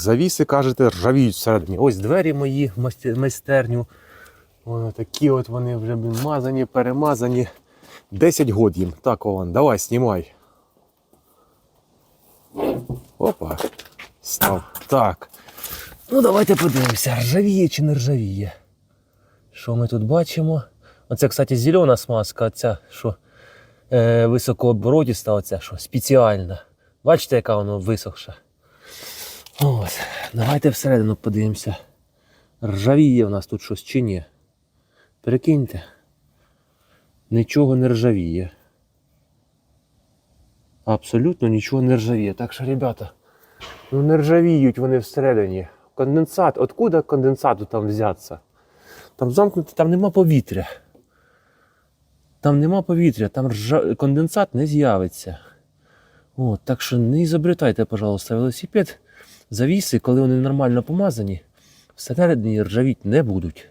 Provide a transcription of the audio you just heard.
Завіси, кажете, ржавіють всередині. Ось двері мої майстерню. Воно такі от вони вже мазані, перемазані. 10 год їм. Так, Ован, давай, знімай. Опа. Став. Так. Ну, давайте подивимося, ржавіє чи не ржавіє. Що ми тут бачимо? Оце, кстати, зелена смазка, оця, що е, високооборотіста, оця, що спеціальна. Бачите, яка воно висохша. От. Давайте всередину подивимося. Ржавіє в нас тут щось чи ні. Перекиньте. Нічого не ржавіє. Абсолютно нічого не ржавіє. Так що, ребята, ну не ржавіють вони всередині. Конденсат, откуда конденсату там взятися? Там замкнуто, там нема повітря. Там нема повітря, там ржа... конденсат не з'явиться. От, так що не ізобретайте, пожалуйста, велосипед. Завіси, коли вони нормально помазані, всередині ржавіть не будуть.